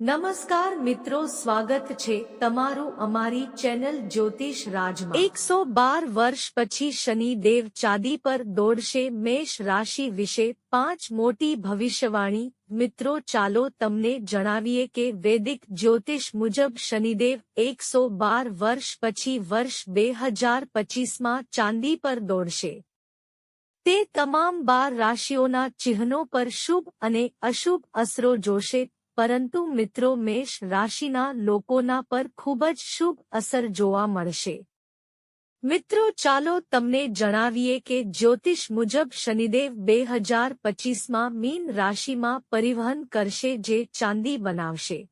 નમસ્કાર મિત્રો, સ્વાગત છે તમારું અમારી ચેનલ જ્યોતિષ રાજમાં. એકસો બાર વર્ષ પછી શનિદેવ ચાંદી પર દોડશે મેષ રાશિ વિશે પાંચ મોટી ભવિષ્યવાણી. મિત્રો, ચાલો તમને જણાવીએ કે વૈદિક જ્યોતિષ મુજબ શનિદેવ એકસો બાર વર્ષ પછી વર્ષ બે હજાર પચીસમાં ચાંદી પર દોડશે. તે તમામ બાર રાશિઓના ચિહ્નો પર શુભ અને અશુભ અસરો જોશે. પરંતુ મિત્રો મેષ રાશિના લોકોના પર ખૂબ જ શુભ અસર જોવા મળશે. મિત્રો ચાલો તમને જણાવીએ કે જ્યોતિષ મુજબ શનિદેવ બે હજાર પચીસમાં મીન રાશિમાં પરિવહન કરશે જે ચાંદી બનાવશે.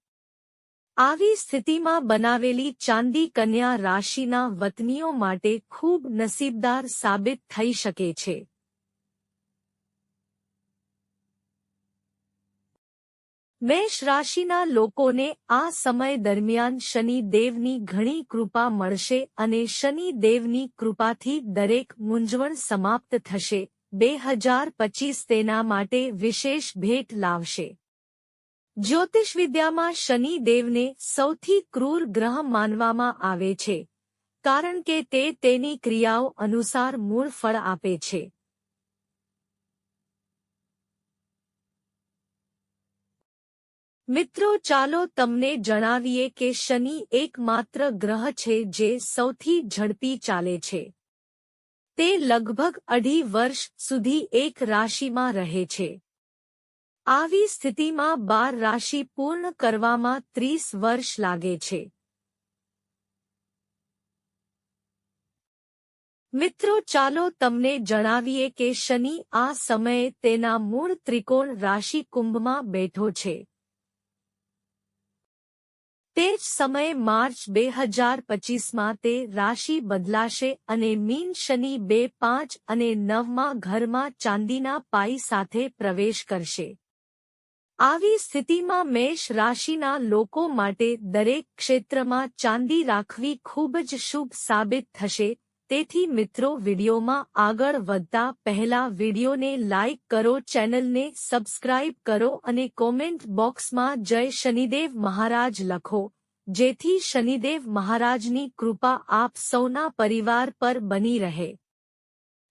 આવી સ્થિતિમાં બનાવેલી ચાંદી કન્યા રાશિના વતનીઓ માટે ખૂબ નસીબદાર સાબિત થઈ શકે છે. મેષ રાશિના લોકોને આ સમય દરમિયાન શનિ દેવની ઘણી કૃપા મળશે અને શનિ દેવની કૃપાથી દરેક મૂંઝવણ સમાપ્ત થશે. બે હજાર પચીસ તેના માટે વિશેષ ભેટ લાવશે. જ્યોતિષવિદ્યામાં શનિ દેવને સૌથી ક્રૂર ગ્રહ માનવામાં આવે છે, કારણ કે તે તેની ક્રિયાઓ અનુસાર મૂળ ફળ આપે છે. મિત્રો, ચાલો તમને જણાવીએ કે શનિ એકમાત્ર ગ્રહ છે જે સૌથી ઝડપી ચાલે છે. તે લગભગ અઢી વર્ષ સુધી એક રાશિમાં રહે છે. આવી સ્થિતિમાં બાર રાશિ પૂર્ણ કરવામાં ત્રીસ વર્ષ લાગે છે. મિત્રો, ચાલો તમને જણાવીએ કે શનિ આ સમયે તેના મૂળ ત્રિકોણ રાશિ કુંભમાં બેઠો છે. તે જ સમયે માર્ચ બે હજાર પચીસમાં તે રાશિ બદલાશે અને મીન શનિ બે પાંચ અને નવમાં ઘરમાં ચાંદીના પાઈ સાથે પ્રવેશ કરશે. આવી સ્થિતિમાં મેષ રાશિના લોકો માટે દરેક ક્ષેત્રમાં ચાંદી રાખવી ખૂબ જ શુભ સાબિત થશે તેથી મિત્રો વિડીયોમાં આગળ વધતા પહેલા વિડીયોને લાઇક કરો, ચેનલને સબસ્ક્રાઇબ કરો અને કોમેન્ટ બોક્સમાં જય શનિદેવ મહારાજ લખો. જેથી શનિદેવ મહારાજની કૃપા આપ સૌના પરિવાર પર બની રહે.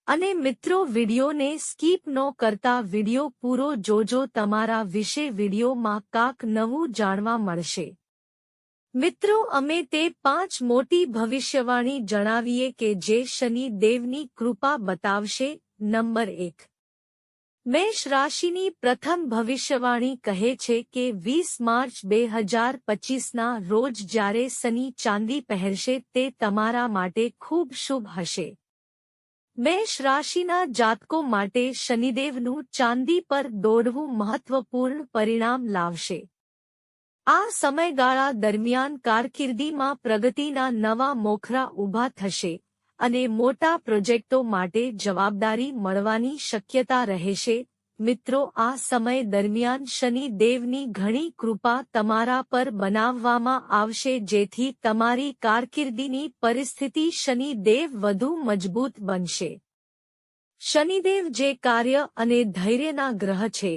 અને મિત્રો વિડીયોને સ્કીપ ન કરતા વીડિયો પૂરો જોજો, તમારા વિશે વિડીયોમાં કાક નવું જાણવા મળશે. મિત્રો, અમે તે પાંચ મોટી ભવિષ્યવાણી જણાવીએ કે જે શનિ દેવની કૃપા બતાવશે. નંબર એક. મેષ રાશિની પ્રથમ ભવિષ્યવાણી કહે છે કે વીસ માર્ચ બે હજાર પચીસના રોજ જ્યારે શનિ ચાંદી પહેરશે તે તમારા માટે ખૂબ શુભ હશે. મેષ રાશિના જાતકો માટે શનિદેવનું ચાંદી પર દોડવું મહત્વપૂર્ણ પરિણામ લાવશે. આ સમયગાળા દરમિયાન કારકિર્દીમાં પ્રગતિના નવા મોખરા ઊભા થશે અને મોટા પ્રોજેક્ટો માટે જવાબદારી મળવાની શક્યતા રહેશે. મિત્રો, આ સમય દરમિયાન શનિ દેવની ઘણી કૃપા તમારા પર બનાવવામાં આવશે, જેથી તમારી કારકિર્દીની પરિસ્થિતિ શનિ દેવ વધુ મજબૂત બનશે. શનિદેવ જે કાર્ય અને ધૈર્યના ગ્રહ છે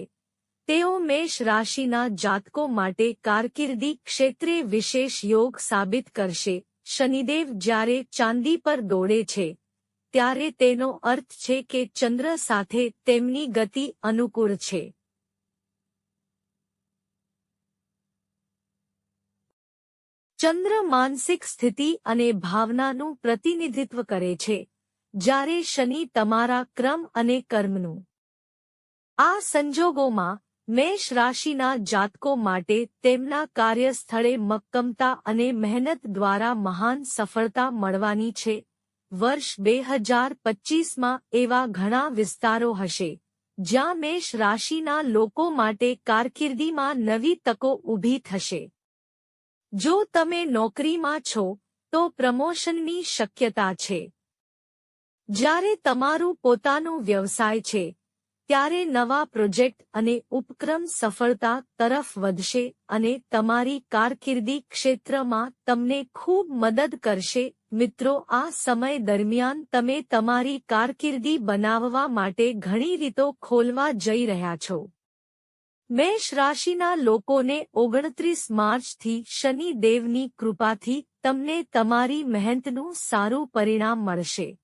તેઓ મેષ રાશિના જાતકો માટે કારકિર્દી ક્ષેત્રે વિશેષ યોગ સાબિત કરશે. શનિદેવ જ્યારે ચાંદી પર દોડે છે, ત્યારે તેનો અર્થ છે કે ચંદ્ર સાથે તેમની ગતિ અનુકૂળ છે. ચંદ્ર માનસિક સ્થિતિ અને ભાવનાનું પ્રતિનિધિત્વ કરે છે, જ્યારે શનિ તમારા ક્રમ અને કર્મનું. આ સંજોગોમાં મેષ રાશિના જાતકો માટે તેમના કાર્યસ્થળે મક્કમતા અને મહેનત દ્વારા મહાન સફળતા મળવાની છે. વર્ષ બે હજાર પચીસમાં એવા ઘણા વિસ્તારો હશે, જ્યાં મેષ રાશિના લોકો માટે કારકિર્દીમાં નવી તકો ઊભી થશે. જો તમે નોકરીમાં છો, તો પ્રમોશનની શક્યતા છે. જ્યારે તમારું પોતાનું વ્યવસાય છે ત્યારે નવા પ્રોજેક્ટ અને ઉપક્રમ સફળતા તરફ વધશે અને તમારી કારકિર્દી ક્ષેત્રમાં તમને ખૂબ મદદ કરશે. મિત્રો, આ સમય દરમિયાન તમે તમારી કારકિર્દી બનાવવા માટે ઘણી રીતો ખોલવા જઈ રહ્યા છો. મેષ રાશિના લોકોને ઓગણત્રીસ માર્ચથી શનિદેવની કૃપાથી તમને તમારી મહેનતનું સારું પરિણામ મળશે.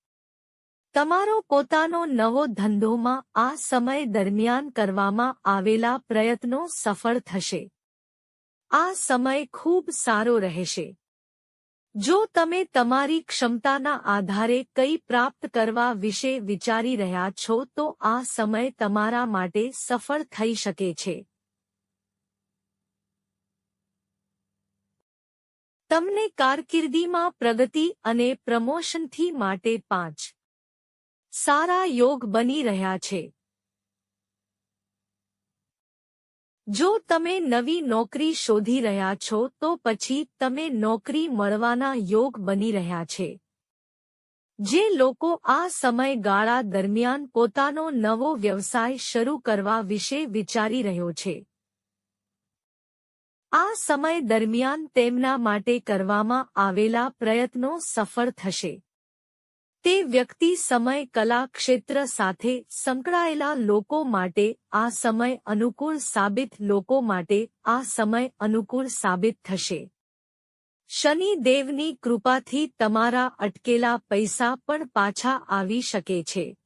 તમારો પોતાનો નવો ધંધોમાં આ સમય દરમિયાન કરવામાં આવેલા પ્રયત્નો સફળ થશે. આ સમય ખૂબ સારો રહેશે. જો તમે તમારી ક્ષમતાના આધારે કંઈ પ્રાપ્ત કરવા વિશે વિચારી રહ્યા છો, તો આ સમય તમારા માટે સફળ થઈ શકે છે. તમને કારકિર્દીમાં પ્રગતિ અને પ્રમોશનથી માટે પાંચ સારા યોગ બની રહ્યા છે. જો તમે નવી નોકરી શોધી રહ્યા છો, તો પછી તમે નોકરી મળવાના યોગ બની રહ્યા છે. જે લોકો આ સમયગાળા દરમિયાન પોતાનો નવો વ્યવસાય શરૂ કરવા વિશે વિચારી રહ્યો છે. આ સમય દરમિયાન તેમના માટે કરવામાં આવેલા પ્રયત્નો સફળ થશે. તે વ્યક્તિ સમય, કલા, ક્ષેત્ર સાથે સંકળાયેલા લોકો માટે આ સમય અનુકૂળ સાબિત લોકો માટે આ સમય અનુકૂળ સાબિત થશે. શનિ દેવની કૃપાથી તમારા અટકેલા પૈસા પણ પાછા આવી શકે છે.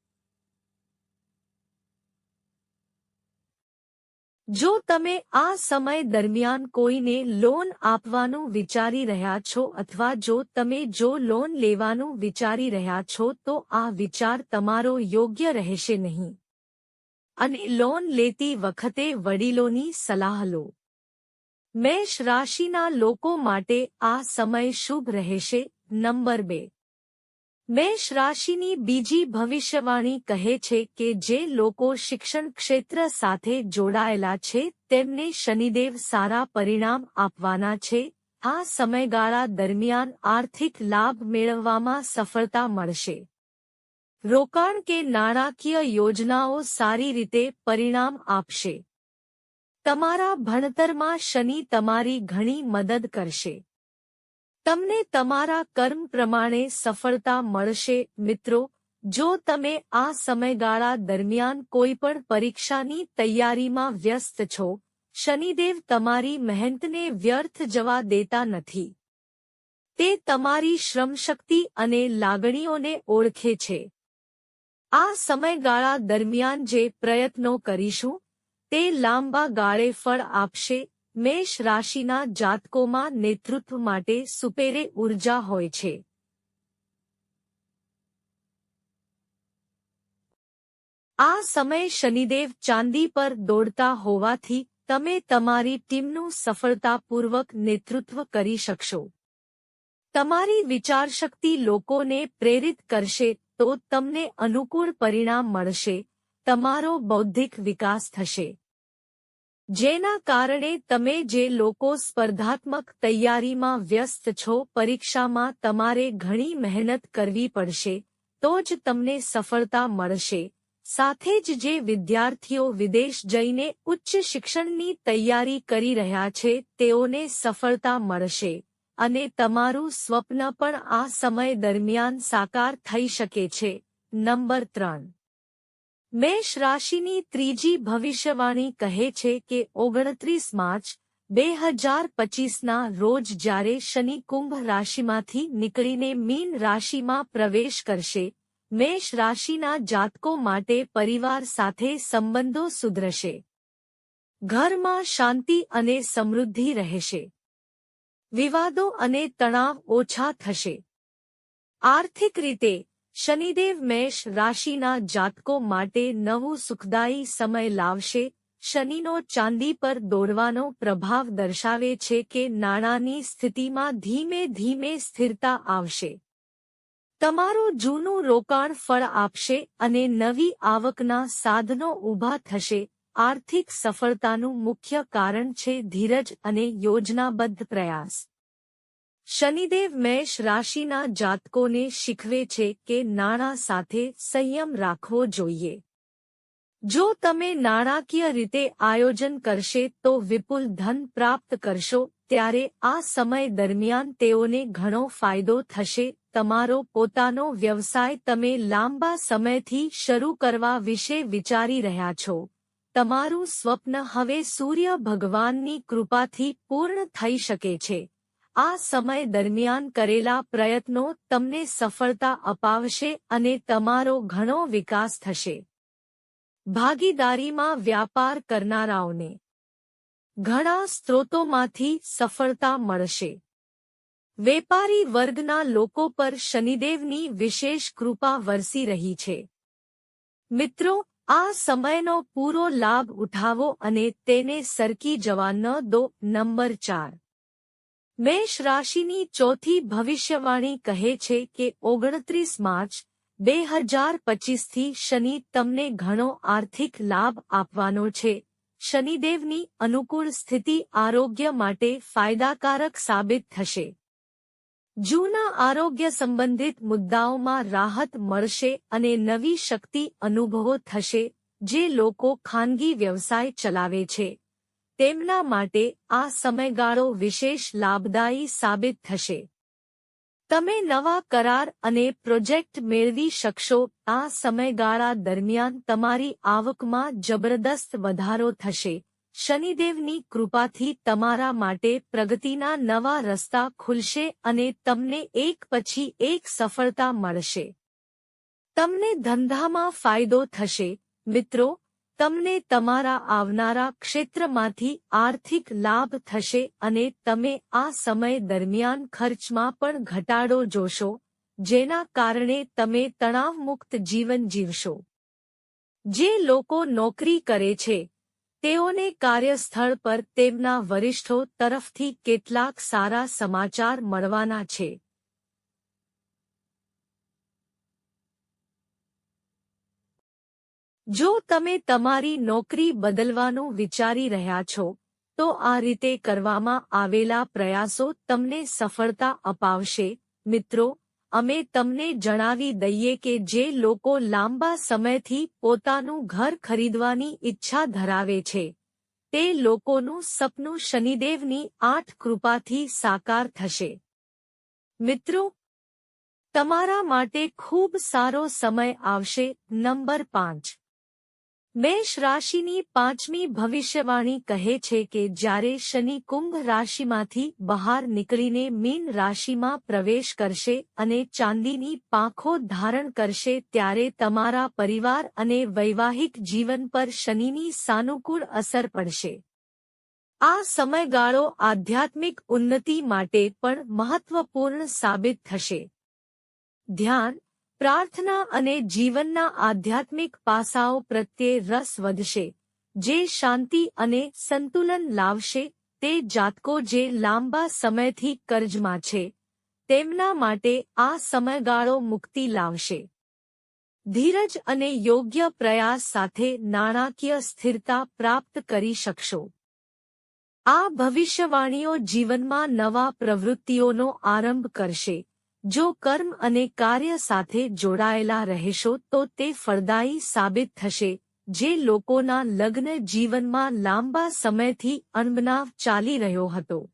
જો તમે આ સમય દરમિયાન કોઈને લોન આપવાનું વિચારી રહ્યા છો અથવા જો તમે જો લોન લેવાનું વિચારી રહ્યા છો, તો આ વિચાર તમારો યોગ્ય રહેશે નહીં. અને લોન લેતી વખતે વડીલોની સલાહ લો. મેષ રાશિના લોકો માટે આ સમય શુભ રહેશે. નંબર બે. મેષ રાશિની બીજી ભવિષ્યવાણી કહે છે કે જે લોકો શિક્ષણ ક્ષેત્ર સાથે જોડાયેલા છે, તેમને શનિદેવ સારા પરિણામ આપવાના છે. આ સમયગાળા દરમિયાન આર્થિક લાભ મેળવવામાં સફળતા મળશે. રોકાણ કે નાણાકીય યોજનાઓ સારી રીતે પરિણામ આપશે. તમારા ભણતરમાં શનિ તમારી ઘણી મદદ કરશે. તમને તમારા કર્મ પ્રમાણે સફળતા મળશે, મિત્રો. જો તમે આ સમયગાળા દરમિયાન કોઈ પણ પરીક્ષાની તૈયારીમાં વ્યસ્ત છો, શનિદેવ તમારી મહેનતને વ્યર્થ જવા દેતા નથી. તે તમારી શ્રમશક્તિ અને લાગણીઓને ઓળખે છે. આ સમયગાળા દરમિયાન જે પ્રયત્નો કરીશું, તે લાંબા ગાળે ફળ આપશે મેષ રાશિના જાતકોમાં નેતૃત્વ માટે સુપેરે ઊર્જા હોય છે. આ સમય શનિદેવ ચાંદી પર દોડતા હોવાથી તમે તમારી ટીમનું સફળતાપૂર્વક નેતૃત્વ કરી શકશો. તમારી વિચારશક્તિ લોકોને પ્રેરિત કરશે તો તમને અનુકૂળ પરિણામ મળશે, તમારો બૌદ્ધિક વિકાસ થશે. જેના કારણે તમે જે લોકો સ્પર્ધાત્મક તૈયારીમાં વ્યસ્ત છો, પરીક્ષામાં તમારે ઘણી મહેનત કરવી પડશે, તો જ તમને સફળતા મળશે. સાથે જ જે વિદ્યાર્થીઓ વિદેશ જઈને ઉચ્ચ શિક્ષણની તૈયારી કરી રહ્યા છે, તેઓને સફળતા મળશે. અને તમારું સ્વપ્ન પણ આ સમય દરમિયાન સાકાર થઈ શકે છે. નંબર ત્રણ. મેષ રાશિની ત્રીજી ભવિષ્યવાણી કહે છે કે ઓગણત્રીસ માર્ચ બે હજાર પચીસના રોજ જ્યારે શનિ કુંભ રાશિમાંથી નીકળીને મીન રાશિમાં પ્રવેશ કરશે, મેષ રાશિના જાતકો માટે પરિવાર સાથે સંબંધો સુધરશે. ઘરમાં શાંતિ અને સમૃદ્ધિ રહેશે. વિવાદો અને તણાવ ઓછા થશે. આર્થિક રીતે શનિદેવ મેષ રાશિના જાતકો માટે નવું સુખદાયી સમય લાવશે. શનિનો ચાંદી પર દોરવાનો પ્રભાવ દર્શાવે છે કે નાણાંની સ્થિતિમાં ધીમે ધીમે સ્થિરતા આવશે. તમારું જૂનું રોકાણ ફળ આપશે અને નવી આવકના સાધનો ઊભા થશે. આર્થિક સફળતાનું મુખ્ય કારણ છે ધીરજ અને યોજનાબદ્ધ પ્રયાસ. શનિદેવ મેષ રાશિના જાતકોને શીખવે છે કે નાણાં સાથે સંયમ રાખવો જોઈએ. જો તમે નાણાકીય રીતે આયોજન કરશે તો વિપુલ ધન પ્રાપ્ત કરશો, ત્યારે આ સમય દરમિયાન તેઓને ઘણો ફાયદો થશે. તમારો પોતાનો વ્યવસાય તમે લાંબા સમયથી શરૂ કરવા વિશે વિચારી રહ્યા છો. તમારું સ્વપ્ન હવે સૂર્ય ભગવાનની કૃપાથી પૂર્ણ થઈ શકે છે. આ સમય દરમિયાન કરેલા પ્રયત્નો તમને સફળતા અપાવશે અને તમારો ઘણો વિકાસ થશે. ભાગીદારીમાં વ્યાપાર કરનારાઓને ઘણા સ્ત્રોતોમાંથી સફળતા મળશે. વેપારી વર્ગના લોકો પર શનિદેવની વિશેષ કૃપા વરસી રહી છે. મિત્રો, આ સમયનો પૂરો લાભ ઉઠાવો અને તેને સરકી જવા ન દો. નંબર ચાર. મેષ રાશિની ચોથી ભવિષ્યવાણી કહે છે કે ઓગણત્રીસ માર્ચ બે હજાર પચીસથી શનિ તમને ઘણો આર્થિક લાભ આપવાનો છે. શનિદેવની અનુકૂળ સ્થિતિ આરોગ્ય માટે ફાયદાકારક સાબિત થશે. જૂના આરોગ્ય સંબંધિત મુદ્દાઓમાં રાહત મળશે અને નવી શક્તિ અનુભવો થશે, જે લોકો ખાનગી વ્યવસાય ચલાવે છે. તેમના માટે આ સમયગાળો વિશેષ લાભદાયી સાબિત થશે. તમે નવા કરાર અને પ્રોજેક્ટ મેળવી શકશો. આ સમયગાળા દરમિયાન તમારી આવકમાં જબરદસ્ત વધારો થશે. શનિદેવની કૃપાથી તમારા માટે પ્રગતિના નવા રસ્તા ખુલશે અને તમને એક પછી એક સફળતા મળશે. તમને ધંધામાં ફાયદો થશે. મિત્રો તમને તમારા આવનારા ક્ષેત્રમાંથી આર્થિક લાભ થશે અને તમે આ સમય દરમિયાન ખર્ચમાં પણ ઘટાડો જોશો, જેના કારણે તમે તણાવમુક્ત જીવન જીવશો. જે લોકો નોકરી કરે છે, તેઓને કાર્યસ્થળ પર તેમના વરિષ્ઠો તરફથી કેટલાક સારા સમાચાર મળવાના છે. જો તમે તમારી નોકરી બદલવાનું વિચારી રહ્યા છો, તો આ રીતે કરવામાં આવેલા પ્રયાસો તમને સફળતા અપાવશે. મિત્રો, અમે તમને જણાવી દઈએ કે જે લોકો લાંબા સમયથી પોતાનું ઘર ખરીદવાની ઈચ્છા ધરાવે છે, તે લોકોનું સપનું શનિદેવની આઠ કૃપાથી સાકાર થશે. મિત્રો, તમારા માટે ખૂબ સારો સમય આવશે. નંબર પાંચ મેષ રાશિની પાંચમી ભવિષ્યવાણી કહે છે કે જ્યારે શનિ કુંભ રાશિમાંથી બહાર નીકળીને મીન રાશિમાં પ્રવેશ કરશે અને ચાંદીની પાંખો ધારણ કરશે ત્યારે તમારા પરિવાર અને વૈવાહિક જીવન પર શનિની સાનુકૂળ અસર પડશે. આ સમયગાળો આધ્યાત્મિક ઉન્નતિ માટે પણ મહત્વપૂર્ણ સાબિત થશે. ધ્યાન પ્રાર્થના અને જીવનના આધ્યાત્મિક પાસાઓ પ્રત્યે રસ વધશે. જે શાંતિ અને સંતુલન લાવશે, તે જાતકો જે લાંબા સમયથી કર્જમાં છે, તેમના માટે આ સમયગાળો મુક્તિ લાવશે. ધીરજ અને યોગ્ય પ્રયાસ સાથે નાણાકીય સ્થિરતા પ્રાપ્ત કરી શકશો. આ ભવિષ્યવાણીઓ જીવનમાં નવા પ્રવૃત્તિઓનો આરંભ કરશે. જો કર્મ અને કાર્ય સાથે જોડાયેલા રહેશો તો તે ફળદાયી સાબિત થશે. જે લોકોના લગ્ન જીવનમાં લાંબા સમયથી અણબનાવ ચાલી રહ્યો હતો.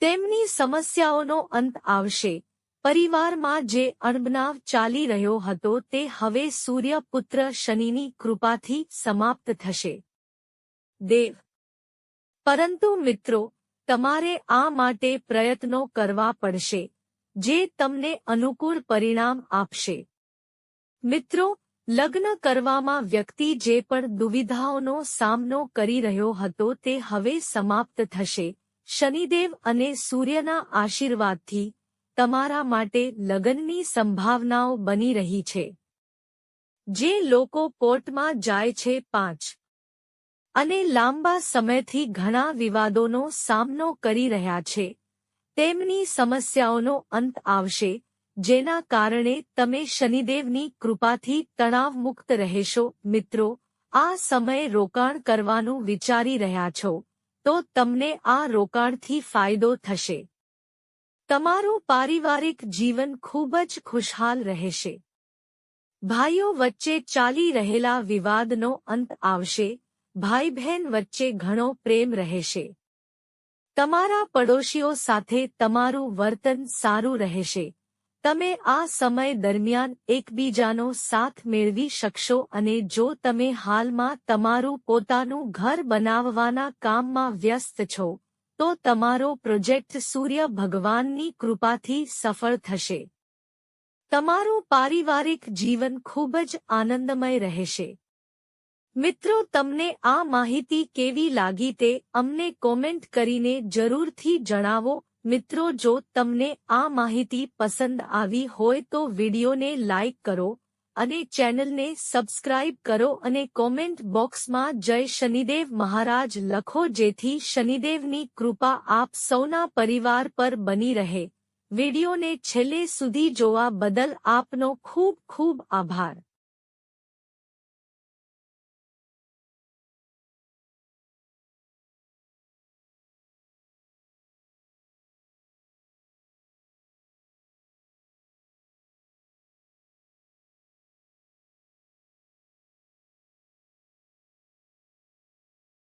તેમની સમસ્યાઓનો અંત આવશે. પરિવારમાં જે અણબનાવ ચાલી રહ્યો હતો તે હવે સૂર્યપુત્ર શનિની કૃપાથી સમાપ્ત થશે. દેવ. પરંતુ મિત્રો, તમારે આ માટે પ્રયત્નો કરવા પડશે. જે તમને અનુકૂળ પરિણામ આપશે. મિત્રો, લગ્ન કરવામાં વ્યક્તિ જે પણ દુવિધાઓનો સામનો કરી રહ્યો હતો તે હવે સમાપ્ત થશે. શનિદેવ અને સૂર્યના આશીર્વાદથી તમારા માટે લગ્નની સંભાવનાઓ બની રહી છે. જે લોકો કોર્ટમાં જાય છે પાંચ. અને લાંબા સમયથી ઘણા વિવાદોનો સામનો કરી રહ્યા છે. તેમની સમસ્યાઓનો અંત આવશે, જેના કારણે તમે શનિદેવની કૃપાથી તણાવમુક્ત રહેશો. મિત્રો, આ સમયે રોકાણ કરવાનું વિચારી રહ્યા છો, તો તમને આ રોકાણથી ફાયદો થશે. તમારું પારિવારિક જીવન ખૂબ જ ખુશહાલ રહેશે. ભાઈઓ વચ્ચે ચાલી રહેલા વિવાદનો અંત આવશે ભાઈ બહેન વચ્ચે ઘણો પ્રેમ રહેશે. તમારા પડોશીઓ સાથે તમારું વર્તન સારું રહેશે. તમે આ સમય દરમિયાન એકબીજાનો સાથ મેળવી શકશો અને જો તમે હાલમાં તમારું પોતાનું ઘર બનાવવાના કામમાં વ્યસ્ત છો, તો તમારો પ્રોજેક્ટ સૂર્ય ભગવાનની કૃપાથી સફળ થશે. તમારું પારિવારિક જીવન ખૂબ જ આનંદમય રહેશે. મિત્રો, તમને આ માહિતી કેવી લાગી તે અમને કોમેન્ટ કરીને જરૂરથી જણાવો. મિત્રો, જો તમને આ માહિતી પસંદ આવી હોય તો વિડીયોને લાઇક કરો અને ચેનલને સબસ્ક્રાઇબ કરો અને કોમેન્ટ બોક્સમાં જય શનિદેવ મહારાજ લખો જેથી શનિદેવની કૃપા આપ સૌના પરિવાર પર બની રહે. વિડીયોને છેલ્લે સુધી જોવા બદલ આપનો ખૂબ ખૂબ આભાર.